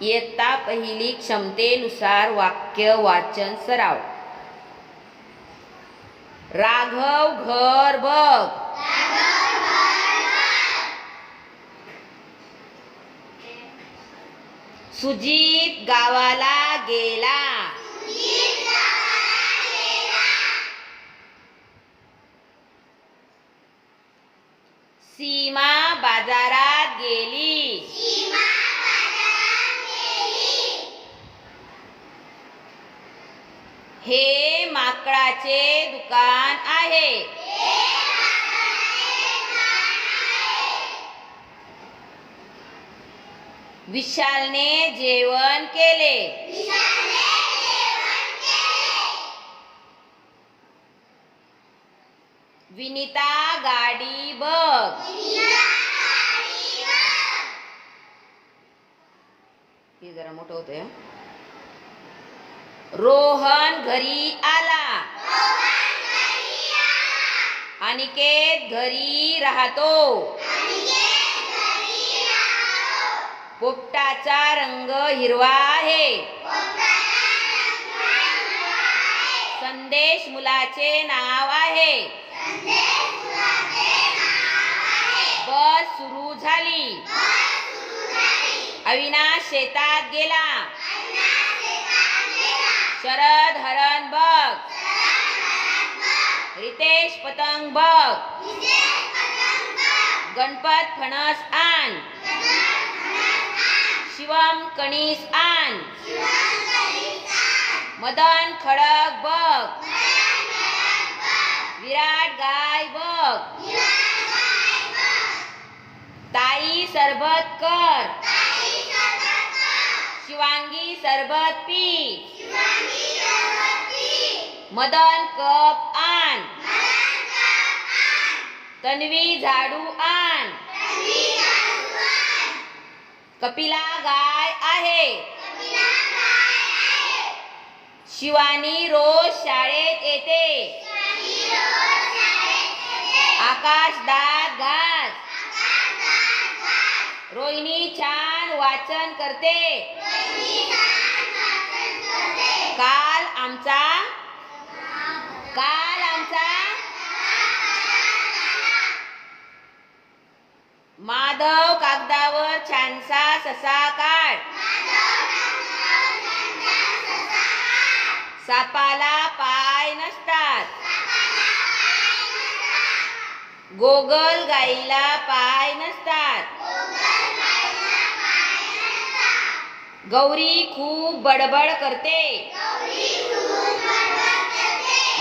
इयत्ता पहिली क्षमतेनुसार वाक्य वाचन सराव. राघव घर बघ सुजित गावाला गेला. सीमा बाजारात गेली. हे माकडाचे दुकान आहे. विशालने जेवण केले. विनिता गाडी बघ. हे जरा मोठं होतंय रोहन घरी आला. अनिकेत घरी राहतो. पोपटाचा रंग हिरवा आहे. संदेश मुलाचे नाव आहे. बस सुरू झाली. अविनाश शेतात गेला. पतंग बघ. गणपत फणस आण. शिवम कणीस आण. मदन खडक बघ. विराट गाय बघ. ताई सरबत कर. शिवांगी सरबत पी. मदन कप तन्वी झाडू आण. कपिला गाय आहे. शिवानी रोज शाळेत येते. आकाश दात घास. रोहिणी छान वाचन करते. काल आमचा कागदावर छानसा ससा काढ. सापाला पाय नसतात. गोगल गाईला पाय नसतात. गौरी खूप बडबड करते.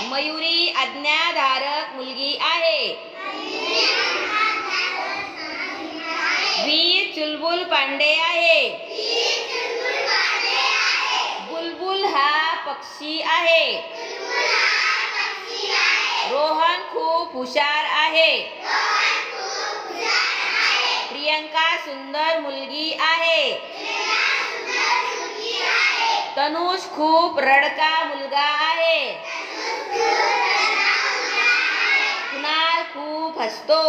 मयुरी आज्ञाधारक मुलगी आहे. चुलबुल पांडे आहे। बुलबुल हा पक्षी आहे। रोहन खूप हुशार आहे। प्रियंका सुंदर मुलगी आहे। तनुष खूप रडका मुलगा आहे। कुणाल खूप हसतो।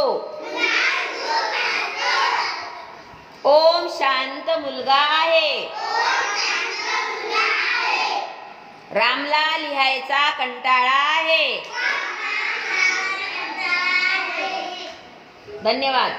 ओम शांत मुलगा आहे. रामला लिहायचा कंटाळा आहे. धन्यवाद.